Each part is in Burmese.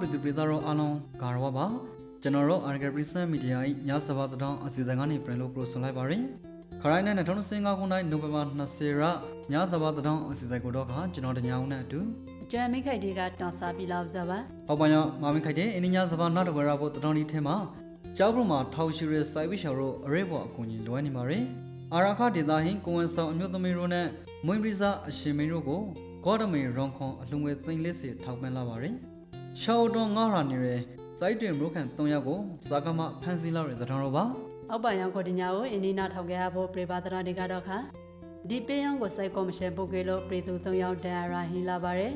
ပြည်သူပြည်သားတို့အားလုံးဂါရဝပါကျွန်တော်တို့ Argal Present Media ၏ညစပါတောင်းအစီအစဉ်ကနေပြန်လို့ပရိုဆွန်လိုက်ပါရယ်ခရိုင်းနဲ့2015ခုနှစ်နိုဝင်ဘာ20ရက်ညစပါတောင်းအစီအစဉ်ကိုတော့ကကျွန်တော်တညာဦးနဲ့အတူအကျွမ်းမိခိုက်တွေကတောင်းစားပြီးလောက်ကြပါဟောပါညမမခိုက်တဲ့အင်းညစပါနောက်တစ်ခွဲရဖို့တောင်းဒီထဲမှာကျောက်ပုံမှာထောက်ရှိရစိုက်ပြီးရှော်တို့အရေးပေါ်အကူအညီလိုအပ်နေပါရယ်အာရခဒေတာဟင်းကိုဝန်ဆောင်အမျိုးသမီးတို့နဲ့မွင်းပရိသအရှင်မင်းတို့ကိုဂေါ်ဒမေရွန်ခွန်အလှငွေသိန်းလေးစီထောက်ပံ့လာပါရယ် ရှောက်တော့ငါရနေရယ်စိုက်တင်ဘရုခန်3ယောက်ကိုဇာကမဖန်စီလာရတဲ့တောင်းတော့ပါအောက်ပံရောင်ကိုတင်ညာကိုအင်းနီနာထောက်ခဲ့ရဖို့ပြေပါတရာတွေကတော့ခါဒီပေးရောင်ကိုစိုက်ကောမရှင်ပုတ်ကေလို့ပြေသူ၃ယောက်တန်ရာဟင်းလာပါတယ်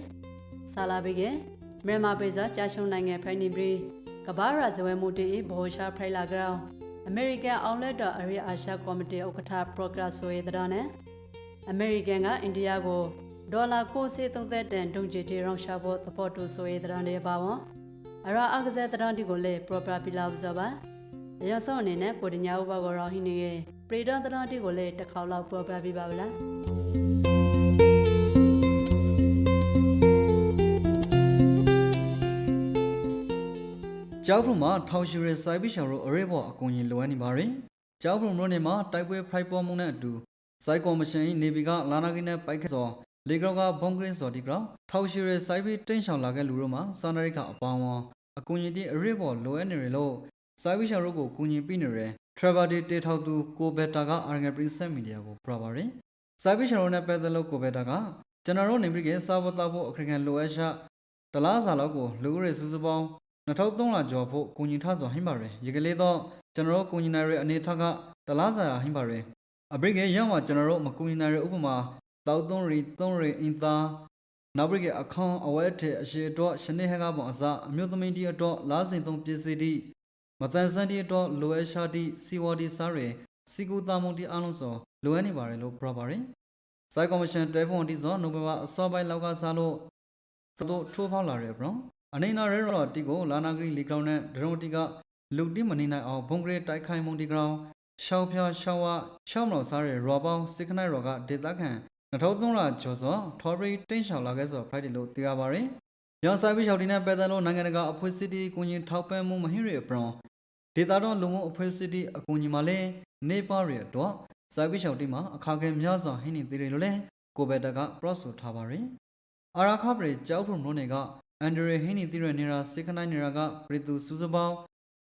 ဆာလာဘီကမြန်မာပေစာကြာရှုံနိုင်ငံဖိုင်နီဘရီကဘာရာဇဝဲမှုတီဘောရှာဖရိုင်လာဂရောင်းအမေရိကန်အောင်လက်တော်အရီအာရှကော်မတီဥက္ကဋ္ဌပရိုဂရက်ဆိုရေးတဲ့နဲ့အမေရိကန်ကအိန္ဒိယကို ဒေါ်လာ930တန်ဒုံဂျီတီရောင်းရှာဖို့သဘောတူဆိုရေးတဲ့နေပါဝန်အရာအကစားတဲ့တီကိုလေပရိုပရာပီလာဇဘာရဆောင်းအနေနဲ့ကိုတညာဥပကောရောဟိနေရဲ့ပရိဒန်တနာတိကိုလည်းတစ်ခေါက်လောက်ပေါ်ပြပြပါဗလားကျောက်ဖုံမှာထောက်ရှိရစိုက်ပြီးရှော်တို့အရေးပေါ်အကူအညီလိုအပ်နေပါရယ်ကျောက်ဖုံတို့နေမှာတိုက်ပွဲဖိုက်ပေါ်မှုနဲ့အတူစိုက်ကော်မရှင်၏နေဗီကလာနာကိနဲ့ပိုက်ခက်စော လေကောက်ကဘုံဂရင်းစော်ဒီကရောထောက်ရှိရစိုက်ပြီးတင်းရှောင်လာခဲ့လူတို့မှာစာနာရိခအပေါင်းဝအကူအညီတိအရေးပေါ်လိုအပ်နေရလို့စိုက်ပြီးရှော်တို့ကိုကူညီပေးနေရယ် Travel Day တေထောက်သူကိုဘက်တာက Argan Princess Media ကိုပြပါရယ်စိုက်ပြီးရှော်တို့နဲ့ပတ်သက်လို့ကိုဘက်တာကကျွန်တော်တို့နေပြီးကစားဖို့တောက်ဖို့အခရင်လိုအပ်ရှာတလားစာလောက်ကိုလူရဲစုစုပေါင်း2300ကျော်ဖို့ကိုကြီးထဆိုဟင်းပါရယ်ရေကလေးတော့ကျွန်တော်တို့ကိုကြီးနိုင်ရဲ့အနေထက်ကတလားစာဟင်းပါရယ်အဘရိကရောက်မှာကျွန်တော်တို့မကူညီနိုင်ရဲ့ဥပမာ တောက်သုံးရီသုံးရီအင်တာနောက်ဘရိကအခေါင်အဝဲထဲအရှိတော့ရှနေဟကပုံအစအမျိုးသမီးတီတော့လားစင်သုံးပစ္စည်းတီမတန်ဆန်တီတော့လိုအပ်ရှာတီစီဝါတီစားရယ်စီကူတာမုန်တီအားလုံးစောလိုအပ်နေပါရယ်လို့ပြောပါရယ်စိုက်ကော်မရှင်တဲဖုန်တီစောနိုဘယ်ဘာအစောပိုင်းလောက်ကစားလို့တို့ထိုးဖောက်လာရယ်ဘရောအနေနာရဲရော်တီကိုလာနာဂရီလီကောင်နဲ့ဒရုံတီကလူတိမနေနိုင်အောင်ဘုံဂရေတိုက်ခိုင်မုန်တီကောင်ရှောက်ဖြာရှောက်ဝရှောက်မတော်စားတဲ့ရော်ပေါင်းစစ်ခနိုင်ရော်ကဒေတာခန် 2300ကျော်စောထော်ဘရီတင်းရှောက်လာခဲ့စောဖိုက်တီလို့သိရပါရယ်။ရောင်ဆိုင်ပြီးရှောက်တီနဲ့ပက်တန်လို့နိုင်ငံတကာအဖွဲ့အစည်းတီကိုကြီးထောက်ပံ့မှုမဟင်းရအပရောဒေတာတော့လူမှုအဖွဲ့အစည်းတီအကူအညီမှာလဲနေပါရတော့ဆိုင်ပြီးရှောက်တီမှာအခါခဲများစွာဟင်းနေသေးတယ်လို့လဲကိုဘက်တကပရော့ဆိုထားပါရယ်။အာရာခပရီကြောက်ဖုံမိုးနေကအန်ဒရီဟင်းနီတီရနေရာစစ်ခနိုင်နေရာကပရီတူစူစပေါင်း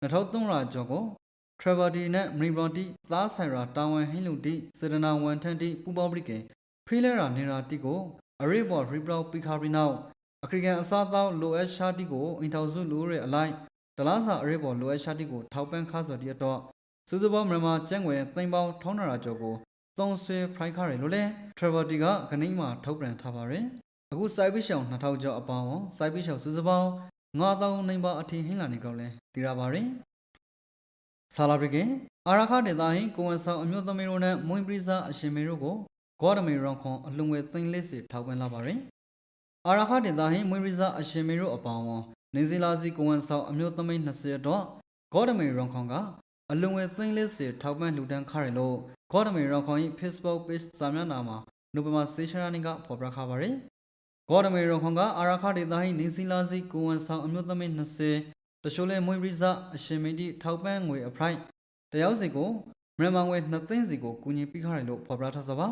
2300ကျော်ကို Traverty နဲ့ Mribonti သားဆိုင်ရာတာဝန်ဟင်းလူတီစေဒနာဝန်ထန်တီပူပေါင်းပရိကေ ဖီးလဲရာနေရာတီကိုအရေးပေါ် reprout ပိခါပြီးနောက်အခရီးကန်အစားအသောက်လိုအပ်ရှာတီကိုအင်ထောင်စုလူရဲ့အလိုက်ဒလားစာအရေးပေါ်လိုအပ်ရှာတီကိုထောက်ပံ့ခါစော်တီတော့စူစပေါင်းမြန်မာကျန်းွယ်သိန်းပေါင်းထောင်းနာရာကျော်ကိုသုံးဆွဲဖရိုက်ခါရလို့လဲ Traverty ကခဏိမှာထုတ်ပြန်ထားပါရယ်အခုစိုက်ပိရှောင်2000ကျော်အပေါင်းစိုက်ပိရှောင်စုစုပေါင်း9000နိုင်ပါအထင်ဟင်းလာနေကောင်းလဲတည်ရပါရင်ဆာလာပရိကင်အာရခဒေတာဟင်ကိုဝန်ဆောင်အမျိုးသမီးတို့နဲ့မွင်းပရိစာအရှင်မေတို့ကို ဂေါ်ဒမေရွန်ခွန်အလုံငွေသိန်းလေးစီထောက်ပံ့လာပါရင်အာရခဒေတာဟင်မွင်းပရိစာအရှင်မေတို့အပေါင်းနေစီလာစီကိုဝန်ဆောင်အမျိုးသမီး20တော့ဂေါ်ဒမေရွန်ခွန်ကအလုံငွေသိန်းလေးစီထောက်ပံ့လှူဒန်းခရလို့ဂေါ်ဒမေရွန်ခွန်၏ Facebook page စာမျက်နှာမှာနိုဝင်ဘာ16ရက်နေ့ကဖော်ပြထားပါရယ်ဂေါ်ဒမေရွန်ခွန်ကအာရခဒေတာဟိနေစီလာစီကိုဝန်ဆောင်အမျိုးသမီး20တချို့လဲမွေးရိဇအရှင်မင်းတီထောက်ပံ့ငွေအဖရိုက်တယောက်စီကိုမြန်မာငွေ2သိန်းစီကိုကူညီပေးခရတယ်လို့ဖော်ပြထားစပါ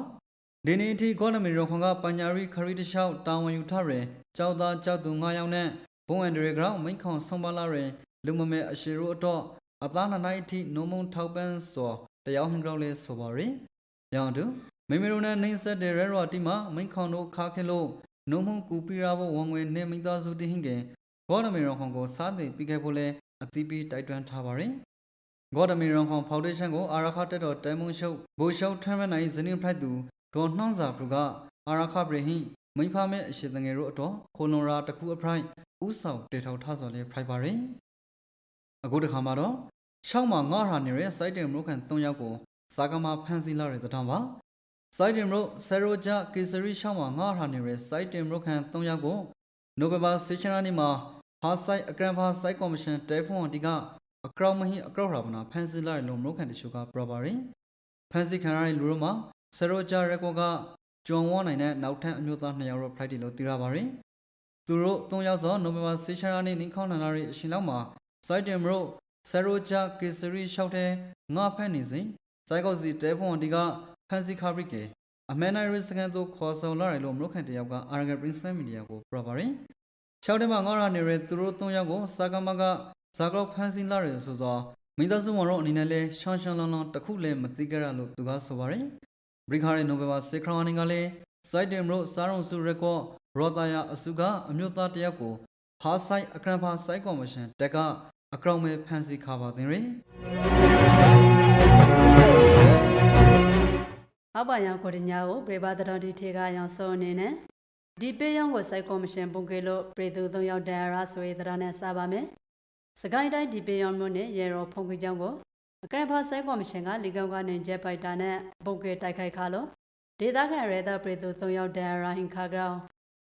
ဒီနေ့အထိဂေါ်ဒမေရွန်ခွန်ကပညာရီခရီတလျှောက်တာဝန်ယူထားရယ်ကြောက်သားကြောက်သူ9ယောက်နဲ့ဘုံအန်ဒရီဂရောင်းမိန်ခွန်ဆုံးပါလာရယ်လူမမဲအရှိရိုအတော့အသားနှစ်နိုင်အထိနိုးမုံထောက်ပံ့စောတယောက်ဟန်ကြောက်လဲဆိုပါရယ်ရောင်တူမိမိတို့နဲ့နှိမ့်ဆက်တဲ့ရဲရော်တီမှာမိန်ခွန်တို့ခါခဲလို့နုံမှုကူပီရာဘဝန်ငွေနေမိသားစုတဟင်းကဂေါ်ဒမီရွန်ခွန်ကိုစားသိပြီးခဲ့ဖို့လဲအသီးပြီးတိုက်တွန်းထားပါရယ်ဂေါ်ဒမီရွန်ခွန်ဖောင်ဒေးရှင်းကိုအာရခတက်တော်တဲမုံရှုပ်ဘိုရှုပ်ထွန်းမနိုင်ဇနီးဖလိုက်သူ ဒေါ်နှောင်းစာပလူကအာရခပရဟိမိဖမဲ့အရှိတငယ်တို့အတော်ခိုလွန်ရာတခုအဖရိုက်ဥဆောင်တေထောက်ထားစော်လဲဖရိုက်ပါရယ်အခုတခါမှာတော့ရှောင်းမှာငါဟာနေတဲ့စိုက်တင်မလို့ခံ၃ယောက်ကိုစာကမာဖန်စီလာတဲ့တထောင်ပါစိုက်တင်မလို့ဆယ်ရိုဂျာကေစရီရှောင်းမှာငါဟာနေရယ်စိုက်တင်မလို့ခံ၃ယောက်ကိုနိုဘယ်ဘာစေချနာနေ့မှာဟာဆိုင်အကရန်ဖာစိုက်ကော်မရှင်တဲဖုန်တီကအကောက်မဟိအကောက်ရာပနာဖန်စီလာလို့မလို့ခံတချို့ကပရပါရင်ဖန်စီခံရတဲ့လူတို့မှာ ဆယ်ရိုဂျာရက်ကောကဂျွန်ဝွန်နိုင်တဲ့နောက်ထပ်အမျိုးသား2ယောက်တော့ flight တွေလို့သိရပါရင်သူတို့၃ယောက်စောနိုဝင်ဘာ16ရက်နေ့နင်းခေါင်းနန္ဒရီအရှင်လောက်မှာစိုက်တင်မလို့ဆယ်ရိုဂျာကေစရီရှောက်တဲ့ငါဖက်နေစဉ်စိုက်ကောက်စီတဲဖွန်ဒီကဖန်စီခါဘရစ်ကေအမန်နိုင်ရစကန်တို့ခေါ်ဆောင်လာတယ်လို့မလို့ခံတယောက်ကအာရဂပရင်းစမီဒီယာကိုပြောပါရင်ရှောက်တဲ့မှာငါရနေရသူတို့၃ယောက်ကိုစာကမကဇာကလောက်ဖန်စီလာတယ်ဆိုတော့မိသားစုဝင်တို့အနေနဲ့လဲရှောင်းရှောင်းလောင်းလောင်းတစ်ခုလည်းမသိကြရလို့သူကဆိုပါရင် ဘရိခါရဲ့နိုဘယ်ဘာ6ခရောင်းကလည်းစိုက်တင်မလို့စားရုံစုရက်ကောရောတာယာအစုကအမျိုးသားတယောက်ကိုဖားဆိုင်အခရန်ဖာစိုက်ကော်မရှင်တက်ကအကောင့်မဲ့ဖန်စီခါပါတင်ရယ်အောက်ပါရောင်ကိုရညာကိုပြေပါတော်ဒီထေကရောင်စုံအနေနဲ့ဒီပေးရောင်ကိုစိုက်ကော်မရှင်ပုံကေလို့ပြည်သူ၃ယောက်တန်ရာဆိုရေးတရားနဲ့စပါမယ်။စကိုင်းတိုင်းဒီပေးရောင်မြို့နယ်ရေရောဖုန်ကြီးကျောင်းကို အကရဖာစိုက်ကော်မရှင်ကလီကောင်ကနေဂျက်ပိုက်တာနဲ့ပုံကေတိုက်ခိုက်ခါလို့ဒေသခံရဲသားပြည်သူ၃ယောက်တန်ရာဟင်ခါကောင်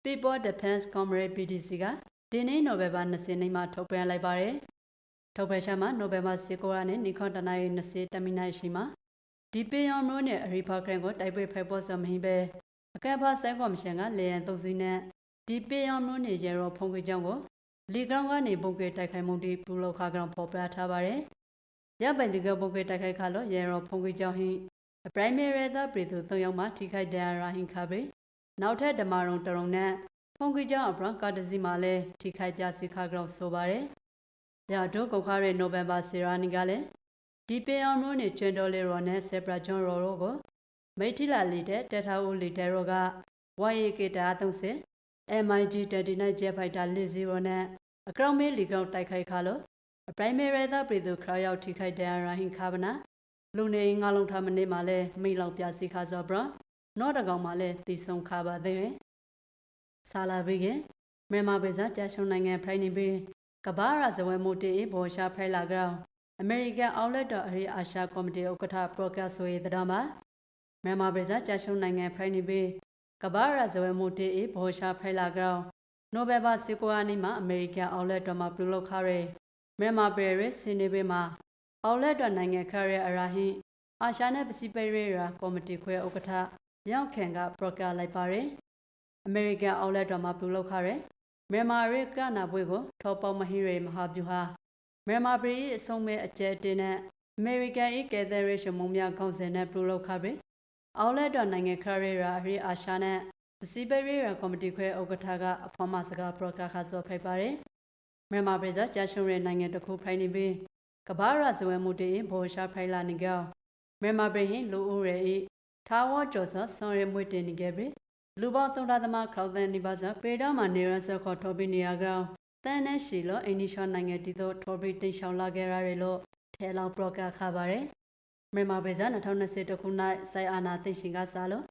People Defense Comrade PDC ကဒီနေ့နိုဘယ်ဘာ20နေ့မှာထုတ်ပြန်လိုက်ပါတယ်။ထုတ်ပြန်ချက်မှာနိုဘယ်ဘာ19ရက်နေ့နီခွန်တနင်္လာနေ့20တမိနစ်ရှိမှာဒီပေယောင်မျိုးနဲ့အရီဖာဂရန်ကိုတိုက်ပွဲဖိုက်ပေါ်စမဟိပဲအကဲဖာဆိုင်ကော်မရှင်ကလေရန်သုံးစီနဲ့ဒီပေယောင်မျိုးနဲ့ရေရောဖုန်ကြီးကျောင်းကိုလီဂရောင်းကနေပုံကေတိုက်ခိုက်မှုတီပူလောခါကောင်ပေါ်ပြထားပါတယ်။ ရပိုင်လီဂပုံကေတိုက်ခိုက်ခါလို့ရေရောဖုန်ကြီးကျောင်းဟင်းအပရိုင်မရီသာပြည်သူ၃ယောက်မှထိခိုက်ဒဏ်ရာရဟင်ခါပဲနောက်ထပ်ဓမ္မရုံတရုံနဲ့ဖုန်ကြီးကျောင်းအပရန်ကာတစီမှာလည်းထိခိုက်ပြစီခါကောင်ဆိုပါတယ်။ရဒုကုတ်ခါရဲ့နိုဝင်ဘာဆီရာနီကလည်းဒီပေအောင်မျိုးနဲ့ကျွန်းတော်လေးရောနဲ့ဆေပရာဂျွန်ရောတို့ကိုမိထီလာလီတဲ့တက်ထားဦးလီတဲ့ရောက YAK တာ30 MIG 39 Jet Fighter 40နဲ့အကောင့်မေးလီကောင်တိုက်ခိုက်ခါလို့ အပရိုင်မေရသာပြည်သူခရရောက်ထိခိုက်တဲ့ရာဟင်ခါဗနာလူနေငါလုံးထားမနေမှာလဲမိလောက်ပြစီခါစောဘရနော့တကောင်မှာလဲတီဆုံခါပါတဲ့ဆာလာဘီကမြန်မာပြည်စာကြာရှုံနိုင်ငံဖိုင်နေပြီးကဘာရာဇဝဲမိုတီဘောရှာဖိုင်လာကောင် American Outlet တော်အရေးအာရှကော်မတီဥက္ကဋ္ဌပရိုကတ်ဆိုရေးတရားမှာမြန်မာပြည်စာကြာရှုံနိုင်ငံဖိုင်နေပြီးကဘာရာဇဝဲမိုတီဘောရှာဖိုင်လာကောင်နိုဘယ်ဘာစီကိုယာနီမှာ American Outlet တော်မှာပြုလုပ်ခရဲ မြန်မာပြည်ရစင်နေပေးမှာ Outlet တော်နိုင်ငံခရဲအရာဟိအာရှနဲ့ပစိဖိတ်ရေရာကော်မတီခွဲဥက္ကဋ္ဌရောက်ခင်ကပရိုကတ်လိုက်ပါတယ် American Outlet တော်မှာပြုလုပ်ခရဲမြန်မာရကနာပွဲကိုထောပေါမဟိရေမဟာဗျူဟာမြန်မာပြည်၏အဆုံးမဲ့အကျဲတင်နဲ့ American ၏ကယ်သရေးရှမုံများခေါင်းစဉ်နဲ့ပြုလုပ်ခပြီးအောက်လက်တော်နိုင်ငံခရရာအရီအာရှာနဲ့စီပရီရာကော်မတီခွဲဥက္ကဋ္ဌကအဖော်မစကားပရိုကာခါဆိုဖိတ်ပါတယ် မြန်မာပြည်စာကြာရှုံးတဲ့နိုင်ငံတစ်ခုဖိုင်နေပြီးကဘာရာဇဝဲမှုတေဘောရှာဖိုင်လာနေကြောမြန်မာပြည်ဟင်လူဦးရေ၏ထာဝကျော်စဆောင်ရမွေတင်နေခဲ့ပြီးလူပေါင်းသုံးဒါသမခေါသန်နိပါစပေတော်မှာနေရဆခေါ်ထော်ပြီးနေရကြောင်းတန်နဲ့ရှီလို့အိန္ဒိရှနိုင်ငံတီတို့ထော်ဘရီတိတ်ရှောင်လာခဲ့ရတယ်လို့ထဲလောင်ပရိုကခါပါတယ်မြန်မာပြည်စာ2020ခုနှစ်စိုင်အာနာသိရှင်ကစားလို့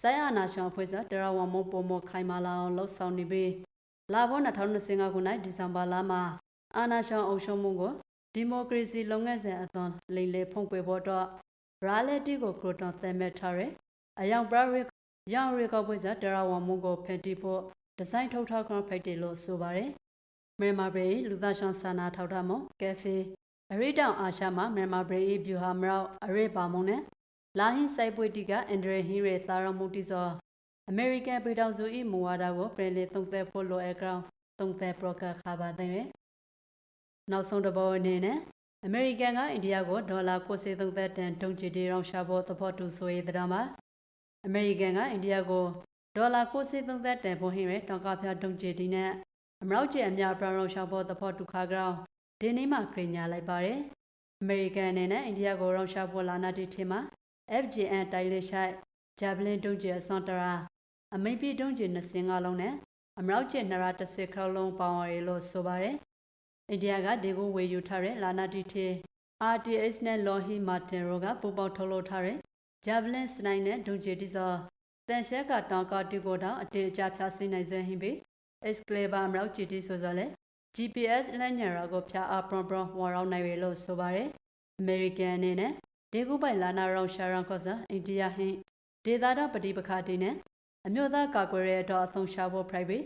စိုင်အာနာရှောင်းဖွဲ့စာတရဝမုံပုံမခိုင်မာလာအောင်လှုပ်ဆောင်နေပြီး လာဘော2025ခုနှစ်ဒီဇင်ဘာလမှာအာနာရှောင်းအုပ်ချုပ်မှုကိုဒီမိုကရေစီလုပ်ငန်းစဉ်အသွင်လိမ့်လေဖုံးကွယ်ဖို့တော့ရာလက်တီကိုခရိုတွန်သမ်မဲ့ထားရအယောင်ပရရရောင်ရီကောက်ပွဲစာတရဝမုံကိုဖန်တီဖို့ဒီဇိုင်းထုတ်ထောက်ခွင့်ဖိတ်တယ်လို့ဆိုပါတယ်မြန်မာပြည်လူသားရှောင်းစာနာထောက်ထားမှုကက်ဖေအရိတောင်အာရှမှာမြန်မာပြည်၏ဗျူဟာမရောက်အရိပါမုံနဲ့လာဟင်းစိုက်ပွေတီကအန်ဒရီဟီရဲသာရမူတီစော အမေရိကန်ပြည်ထောင်စု၏မူဝါဒကိုပြည်လေသုံးသက်ဖို့လိုအပ်ကြောင်းသုံးသက်ပရိုကခါပါတဲ့နောက်ဆုံးတစ်ပေါ်အနေနဲ့အမေရိကန်ကအိန္ဒိယကိုဒေါ်လာ90သုံးသက်တန်ဒုံချီတီရောင်းရှာဖို့သဘောတူဆိုရေးတရားမှာအမေရိကန်ကအိန္ဒိယကိုဒေါ်လာ90သုံးသက်တန်ပုံဟင်းရဲတောင်ကဖျားဒုံချီတီနဲ့အမရောက်ကျအများပရောင်ရှာဖို့သဘောတူခါကြောင်းဒီနေ့မှခရင်ညာလိုက်ပါတယ်။အမေရိကန်အနေနဲ့အိန္ဒိယကိုရောင်းရှာဖို့လာနာတီထင်မှာ FGN တိုင်လေးရှိုက်ဂျာဗလင်ဒုံကျဲဆွန်တရာ အမိပြဒုံကျဲနှစ်စင်ကလုံးနဲ့အမရောက်ကျနရာတစ်စခလုံးပေါင်းရလို့ဆိုပါတယ်။အိန္ဒိယကဒီကိုဝေယူထားတဲ့လာနာတီထေ RTX နဲ့ Lockheed Martin တို့ကပူပေါင်းထုတ်လုပ်ထားတဲ့ Javelin စနိုင်းနဲ့ဒုံကျဲတိစောတန်ရှက်ကတောင်ကတီကိုတောင်အတေအကြဖြားစိနိုင်စဟင်းပြီး exclaimer မရောက်ကြည့်တိဆိုဆိုလဲ GPS လက်ညရာကိုဖျားအပရွန်ပရွန်ဝါရောက်နိုင်ရလို့ဆိုပါတယ်။ American အနေနဲ့ဒေဂူပိုင်လာနာရောင်ရှာရန်ခေါ်စာအိန္ဒိယဟင်းဒေသတော်ပဋိပက္ခတွေနဲ့ အမျိုးသားကာကွယ်ရေးအတွက်အသုံးချဖို့ private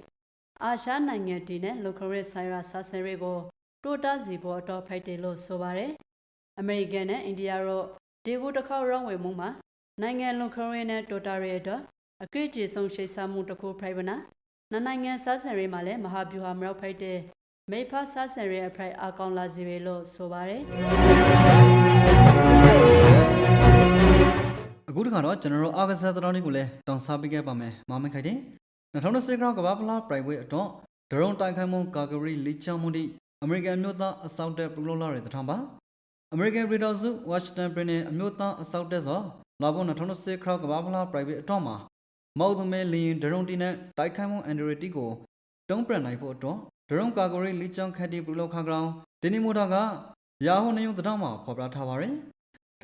အာရှနိုင်ငံတည်နဲ့ local rate ဆိုင်ရာစာစင်တွေကို တိုးတာစီဖို့အတွက်ဖိုက်တယ်လို့ဆိုပါတယ်။ American နဲ့အိန္ဒိယတို့ဒေဂူတစ်ခေါက်ရောင်းဝယ်မှုမှာနိုင်ငံ local rate နဲ့တိုတာရဲ့အတွက်အကြိတ်ကြီးဆုံးရှိတ်ဆမှုတစ်ခု private နာနှစ်နိုင်ငံစားဆန်ရေးမှာလည်းမဟာဗျူဟာမြောက်ဖိုက်တဲ့မေဖာစားဆန်ရေးအဖိုက်အကောင်လာစီတွေလို့ဆိုပါတယ် အခုတခါတော့ကျွန်တော်တို့အာဂဆာသတော်လေးကိုလည်းတောင်းစားပေးခဲ့ပါမယ်မမခိုင်တဲ့2020ခရောက်ကဘာဖလား private အတွက်ဒရုန်းတိုက်ခိုက်မှုကာကရီလီချောင်းမှုတိအမေရိကန်မျိုးသားအစောက်တက်ပလူလောလာတဲ့တထောင်ပါအမေရိကန်ပြည်တော်စုဝါရှင်တန်ပြည်နယ်အမျိုးသားအစောက်တက်ဆိုလာဖို့2020ခရောက်ကဘာဖလား private အတွက်မှာမောက်သူမဲလီရင်ဒရုန်းတီနဲ့တိုက်ခိုက်မှုအန်ဒရီတီကိုတုံးပြန်နိုင်ဖို့အတွက်ဒရုန်းကာကရီလီချောင်းခက်တီပလူလောခါကောင်ဒီနီမိုတာကရာဟုန်နေုံတထောင်မှာဖော်ပြထားပါတယ်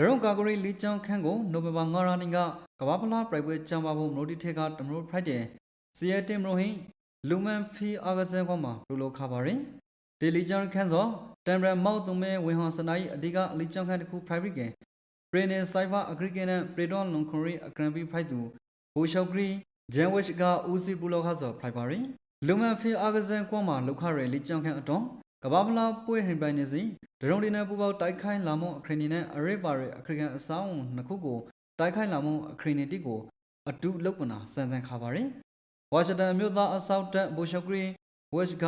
ဒရုန်းကာဂရီလီချောင်းခန်းကိုနိုဝင်ဘာ9ရက်နေ့ကကမ္ဘာဖလားပြိုင်ပွဲကျင်းပဖို့မလို့တီထက်ကတမလို့ဖရိုက်တယ်စီယတင်မလို့ဟင်လူမန်ဖီအာဂဆန်ကွန်မှာလူလိုခါပါရင်ဒီလီချောင်းခန်းစောတမ်ဘရမောက်တုံမဲဝင်ဟွန်စနိုင်းအဓိကလီချောင်းခန်းတစ်ခု private ကပရီနေဆိုင်ဘာအဂရီကန်နဲ့ပရီဒွန်လွန်ခွန်ရီအဂရန်ပီဖိုက်သူဘူရှော့ဂရီဂျန်ဝစ်ကဦးစီပူလောခါစော private ပါရင်လူမန်ဖီအာဂဆန်ကွန်မှာလောက်ခရဲလီချောင်းခန်းအတော် ကဘာဖလားပွဲဟင်ပိုင်နေစီဒရုံဒီနဲ့ပူပေါတိုက်ခိုင်းလာမှုအခရီနီနဲ့အရိပါရအခရီကန်အဆောင်နှစ်ခုကိုတိုက်ခိုင်းလာမှုအခရီနီတိကိုအတူလုတ်ပနာစန်စန်ခါပါရင်ဝါရှင်တန်မြို့သားအဆောက်တက်ဘူရှော့ဂရီဝက်က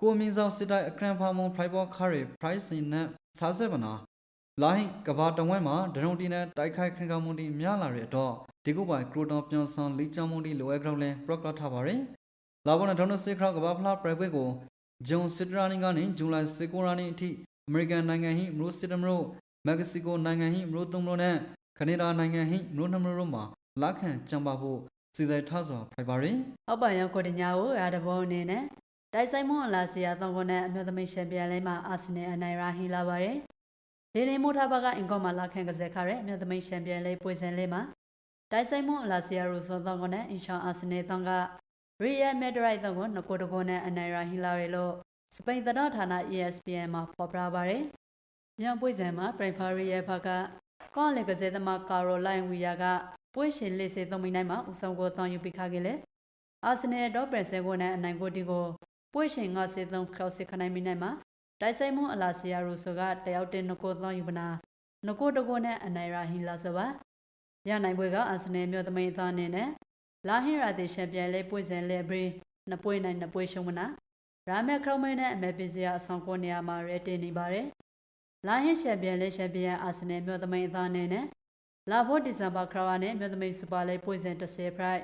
ကိုမင်းဆောင်စစ်တိုက်အခရန်ဖာမွန်ဖရိုက်ဘောခါရီပရိုက်စင်နဲ့စားဆက်ပနာလာဟင်ကဘာတဝဲမှာဒရုံတီနဲ့တိုက်ခိုက်ခင်ကောင်မှုတီများလာတဲ့တော့ဒီကုပိုင်ကရိုတော်ပြောင်းဆောင်လီချောင်းမှုတီလိုအပ်ကြောင်းလဲပရော့ကထားပါရင်လာဘောနဲ့ဒေါနစစ်ခရောက်ကဘာဖလားပရိုက်ပွဲကို ဂျွန်စစ်တရာနီကနေဇူလိုင်16ရက်နေ့အထိအမေရိကန်နိုင်ငံဟိမရိုစစ်တမရိုမက္ကဆီကိုနိုင်ငံဟိမရိုသုံးမရိုနဲ့ကနေဒါနိုင်ငံဟိမရိုနှမရိုမှာလက်ခံကြံပါဖို့စီစဉ်ထားစွာဖိုက်ပါရင်။အောက်ပါရောကိုတညာကိုရာတဘောအနေနဲ့တိုက်ဆိုင်မွန်လာစီယာသုံးခုနဲ့အမျိုးသမီးရှင်ပြန်လဲမှာအာဆင်နယ်အနိုင်ရာဟီလာပါတယ်။ဒီနေ့မိုထာဘကအင်ကောမှာလာခံကစားခရဲအမျိုးသမီးရှင်ပြန်လဲပွေစင်လေးမှာတိုက်ဆိုင်မွန်လာစီယာရူဆိုသုံးခုနဲ့အင်ရှောင်းအာဆင်နယ်သုံးက ရီယယ်မက်ဒရိုက်သုံးခုနကိုတကိုနဲ့အနိုင်ရာဟီလာရဲလို့စပိန်သတင်းဌာန ESPN မှာဖော်ပြပါတယ်။ညပွေစင်မှာပရိဖာရီရဲ့ဘက်ကကောင်းလေကစားသမားကာရိုလိုင်းဝီယာကပွေရှင်လေးစေသုံးမိနိုင်မှာဦးဆောင်ကိုတောင်းယူပိခခဲ့လေ။အာဆင်နယ်ဒေါပရဆဲကိုနဲ့အနိုင်ကိုတီကိုပွေရှင်ကစေသုံးခေါစစ်ခနိုင်မိနိုင်မှာတိုက်ဆိုင်မွန်အလာစီယာရူဆိုကတယောက်တင်နကိုတောင်းယူပနာနကိုတကိုနဲ့အနိုင်ရာဟီလာဆိုပါရနိုင်ပွဲကအာဆင်နယ်မြို့သမိန်သားအနေနဲ့ လာဟင်ရာတေရှန်ပြန်လဲပွေစင်လဲဘရီနှစ်ပွေနိုင်နှစ်ပွေရှုံမနာရာမက်ခရောမဲနဲ့အမေပစ္စည်းအဆောင်ကိုနေရာမှာရဲတင်နေပါတယ်လာဟင်ရှန်ပြန်လဲရှန်ပြန်အာဆင်နယ်မြို့သမိန်သားအနေနဲ့လာဖို့ဒီဇင်ဘာခရာနဲ့မြို့သမိန်စူပါလဲပွေစင်30ဖရိုက်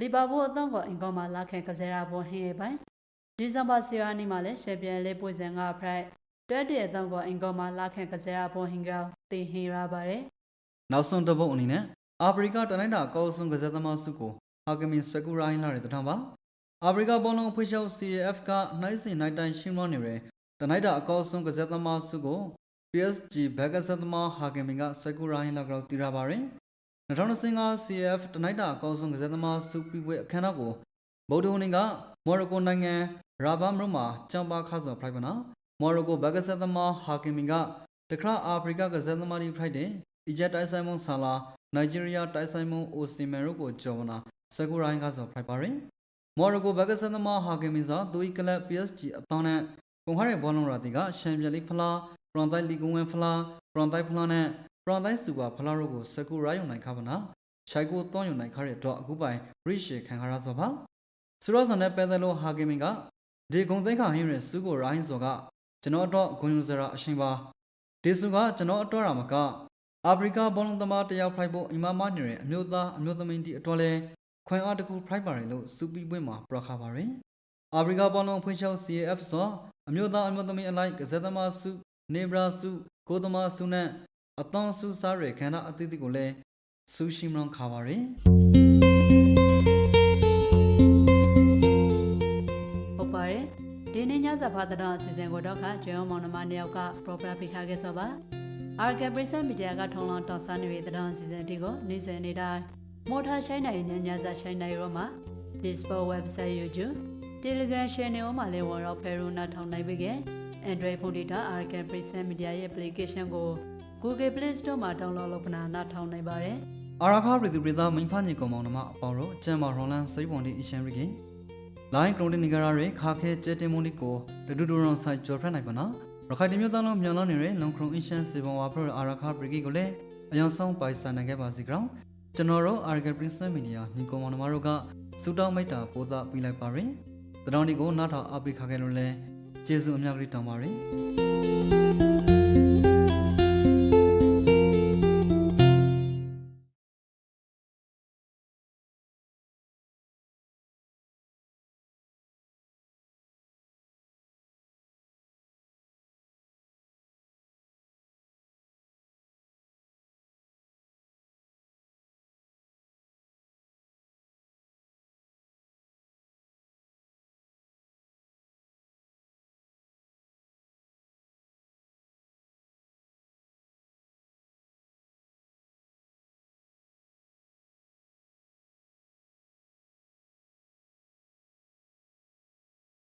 လီဗာပူးအသံကိုအင်ကောမှာလာခင်ကစားရပေါ်ဟင်းရဲ့ပိုင်းဒီဇင်ဘာဆီယာနီမှာလဲရှန်ပြန်လဲပွေစင်5ဖရိုက်တွဲတည့်အသံကိုအင်ကောမှာလာခင်ကစားရပေါ်ဟင်းကြောင်းတင်ဟင်းရပါတယ်နောက်ဆုံးတစ်ပုတ်အနေနဲ့အာဖရိကတနိုင်းတာအကောက်ဆုံးကစားသမားစုကို ဟာကမင်ဆွဲကူရိုင်းလာတဲ့တထောင်ပါအာဖရိကဘောလုံးအဖွဲ့ချုပ် CAF ကနိုင်စင်နိုင်တိုင်းရှင်းမနေတဲ့တနိုင်းတာအကောက်ဆုံးကစားသမားစုကို PSG ဘက်ကစားသမားဟာကမင်ကဆွဲကူရိုင်းလာကြောင်းတည်ရပါတယ်2025 CAF တနိုင်းတာအကောက်ဆုံးကစားသမားစုပြီးပွဲအခမ်းအနားကိုဗုဒ္ဓဟူးနေ့ကမော်ရိုကိုနိုင်ငံရာဘာမြို့မှာကျင်းပခါစောဖိုက်ပါနာမော်ရိုကိုဘက်ကစားသမားဟာကမင်ကတခါအာဖရိကကစားသမားတွေဖိုက်တဲ့အီဂျက်တိုက်ဆိုင်မွန်ဆာလာနိုင်ဂျီးရီးယားတိုက်ဆိုင်မွန်အိုစီမန်တို့ကိုကြော်ဝနာ စကူရိုင်းကစားဖိုက်ပါရင်မော်ရိုကိုဘက်ကဆန်သမားဟာကင်မင်စာဒူအီကလပ် PSG အတောင်းနဲ့ကွန်ခါရဲဘောလုံးရာတီကရှမ်ပီယံလိဖလားပရွန်တိုင်းလီဂဝင်ဖလားပရွန်တိုင်းဖလားနဲ့ပရွန်တိုင်းစူပါဖလားတို့ကိုစကူရိုင်းယူနိုင်ခပါနာရှိုက်ကိုတောင်းယူနိုင်ခရတဲ့တော့အခုပိုင်ရိရှေခံခါရစောပါစရောစံနဲ့ပဲတယ်လို့ဟာကင်မင်ကဒီဂုံသိန်းခါဟင်းရစူကိုရိုင်းစောကကျွန်တော်တော့ဂွန်ယူစရာအရှင်ပါဒီစုကကျွန်တော်အတွက်ရမှာကအာဖရိကဘောလုံးသမားတယောက်ဖိုက်ဖို့အီမာမနေတဲ့အမျိုးသားအမျိုးသမီးတီအတွက်လဲ ခွင့်အားတစ်ခုဖိုက်ပါတယ်လို့စူပီပွင့်မှာပြခါပါရင်အာဖရိကဘောလုံးဖွင့်ရှောက် CAF ဆိုအမျိုးသားအမျိုးသမီးအလိုက်ကစားသမားစုနေဘရာစုကိုသမားစုနဲ့အသွန်စုစားရခန္ဓာအသီးသီးကိုလည်းဆူရှိမလွန်ခါပါရင်ဟုတ်ပါတယ်ဒီနေ့ညစာဖာတတော်အစီအစဉ်ကိုတော့ခကျွန်းမောင်နှမနှစ်ယောက်က proper ဖိထားခဲ့စောပါအာကပရိစက်မီဒီယာကထုံလောင်းတော်စားနေတဲ့တော်အစီအစဉ်ဒီကိုနေ့စဉ်နေ့တိုင်း မော်ထာရှိုင်းနိုင်ညညစာရှိုင်းနိုင်ရောမှာ Facebook website YouTube Telegram channel မှာလည်းဝင်တော့ဖယ်ရိုနာထောင်နိုင်ပြီက Android ဖုန်းဒေတာ Arcan Present Media ရဲ့ application ကို Google Play Store မှာ download လုပ်ပနာနာထောင်နိုင်ပါတယ်အာရခါပြည်သူပြည်သားမိဖာညီကောင်မောင်နှမအပေါင်းတို့ကျမ်းမာရွန်လန်စိတ်ပေါ်ဒီအရှင်ရိကင်လိုင်းကရုံတင်နေကြရတဲ့ခါခဲကျဲတင်မွန်ဒီကိုတတူတူရွန်ဆိုင်ကြော်ဖက်နိုင်ပါနော်ရခိုင်တမျိုးသားလုံးမြန်လောနေတဲ့လုံခရုံအင်ရှန်စေဘွန်ဝါဖရိုအာရခါပရိကီကိုလည်းအယောင်ဆုံးပိုင်ဆိုင်နိုင်ခဲ့ပါစီကြောင်း ကျွန်တော်တို့ Argal Princess Media ညီကောင်မောင်နှမတို့ကစူတောင်းမိတ္တာပို့သပေးလိုက်ပါရယ်။တတော်ဒီကိုနားထောင်အားပေးခါခဲ့လို့လဲကျေးဇူးအများကြီးတောင်းပါရယ်။